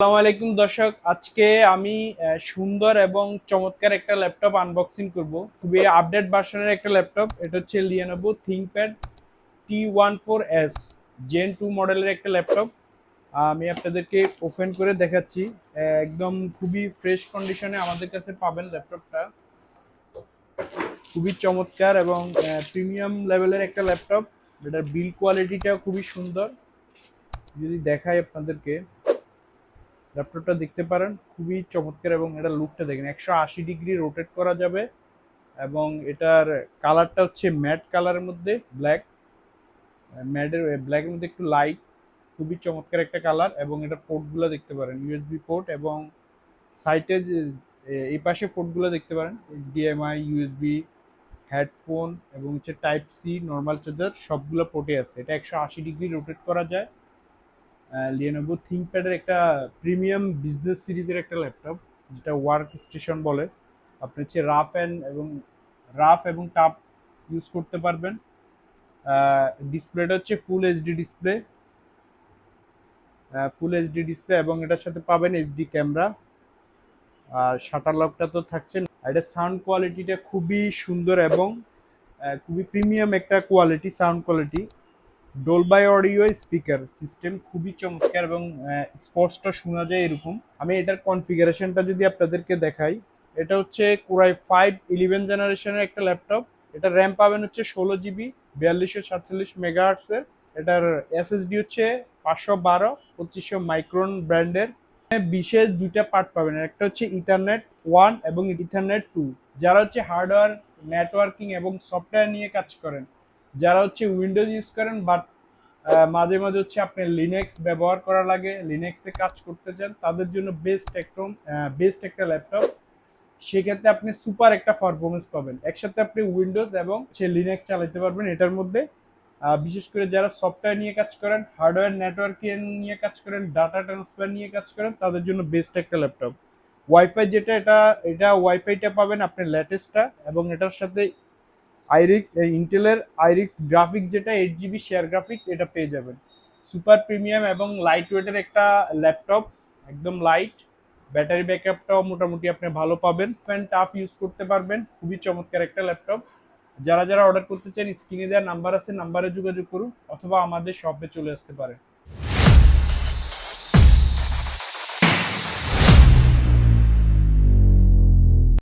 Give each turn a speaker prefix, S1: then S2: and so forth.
S1: আসসালামু আলাইকুম দর্শক, আজকে আমি সুন্দর এবং চমৎকার একটা ল্যাপটপ আনবক্সিং করব। খুবই আপডেট ভার্সনের একটা ল্যাপটপ, এটা হচ্ছে Lenovo ThinkPad T one four S gen two মডেলের একটা ল্যাপটপ। আমি আপনাদেরকে ওপেন করে দেখাচ্ছি। একদম খুবই ফ্রেশ কন্ডিশনে আমাদের কাছে পাবেন ল্যাপটপটা। খুবই চমৎকার এবং প্রিমিয়াম লেভেলের একটা ল্যাপটপ। এটার বিল কোয়ালিটিটাও খুবই সুন্দর। যদি দেখাই আপনাদেরকে। ল্যাপটপটা দেখতে পারেন, খুবই চমৎকার এবং এটা লুকটা দেখেন, একশো আশি ডিগ্রি রোটেট করা যাবে এবং এটার কালারটা হচ্ছে ম্যাট কালারের মধ্যে ব্ল্যাক ম্যাটের ব্ল্যাকের মধ্যে একটু লাইট খুবই চমৎকার একটা কালার এবং এটার পোর্টগুলো দেখতে পারেন ইউএসবি পোর্ট এবং সাইটে এই পাশে পোর্টগুলো দেখতে পারেন এইচডিএমআই ইউএসবি হেডফোন এবং হচ্ছে টাইপ সি নর্মাল চার্জার সবগুলো পোর্টে আছে, এটা একশো আশি ডিগ্রি রোটেট করা যায়। লিওনোভো থিংকপ্যাডের একটা প্রিমিয়াম বিজনেস সিরিজের একটা ল্যাপটপ যেটা ওয়ার্ক স্টেশন বলে। আপনি হচ্ছে রাফ অ্যান্ড এবং রাফ এবং টাপ ইউজ করতে পারবেন। ডিসপ্লেটা হচ্ছে full HD display full HD display এবং এটার সাথে পাবেন এইচডি ক্যামেরা আর শাটার লকটা তো থাকছে। এটা সাউন্ড কোয়ালিটিটা খুবই সুন্দর এবং খুবই প্রিমিয়াম একটা quality sound quality Dolby audio speaker system খুবই চমৎকার এবং স্পষ্ট শোনা যায় এরকম। আমি এটার কনফিগারেশনটা যদি আপনাদেরকে দেখাই, এটা হচ্ছে কোরাই ফাইভ ইলেভেন জেনারেশনের একটা ল্যাপটপ এটা র্যাম পাবেন হচ্ছে ষোলো জিবি বিয়াল্লিশশো সাতচল্লিশ মেগাহার্টসের এটার এসএসডি হচ্ছে পাঁচশো বারো, পঁচিশশো মাইক্রন ব্র্যান্ডের বিশেষ দুইটা পার্ট পাবেন, একটা হচ্ছে ইথারনেট ওয়ান এবং ইথারনেট টু যারা হচ্ছে হার্ডওয়্যার নেটওয়ার্কিং এবং সফটওয়্যার নিয়ে কাজ করেন যারা হচ্ছে উইন্ডোজ ইউজ করেন বাট মাঝে মাঝে হচ্ছে আপনি লিনেক্স ব্যবহার করা লাগে লিনেক্সে কাজ করতে চান, তাদের জন্য বেস্ট একদম বেস্ট একটা ল্যাপটপ সেক্ষেত্রে আপনি সুপার একটা পারফরমেন্স পাবেন। একসাথে আপনি উইন্ডোজ এবং সে লিনেক্স চালাতে পারবেন এটার মধ্যে। বিশেষ করে যারা সফটওয়্যার নিয়ে কাজ করেন হার্ডওয়্যার নেটওয়ার্কিং নিয়ে কাজ করেন ডাটা ট্রান্সফার নিয়ে কাজ করেন, তাদের জন্য বেস্ট একটা ল্যাপটপ ওয়াইফাই যেটা, এটা এটা ওয়াইফাইটা পাবেন আপনি লেটেস্টটা এবং এটার সাথে আইরিক্স ইন্টেলের আইরিক্স গ্রাফিক্স যেটা এইট জিবি শেয়ার গ্রাফিক্স এটা পেয়ে যাবেন। সুপার প্রিমিয়াম এবং লাইট ওয়েটের একটা ল্যাপটপ একদম লাইট ব্যাটারি ব্যাকআপটাও মোটামুটি আপনি ভালো পাবেন। ফ্যান টাফ ইউজ করতে পারবেন, খুবই চমৎকার একটা ল্যাপটপ যারা যারা অর্ডার করতে চান স্ক্রিনে দেওয়ার নাম্বার আছে নাম্বারে যোগাযোগ করুন, অথবা আমাদের শপে চলে আসতে পারেন।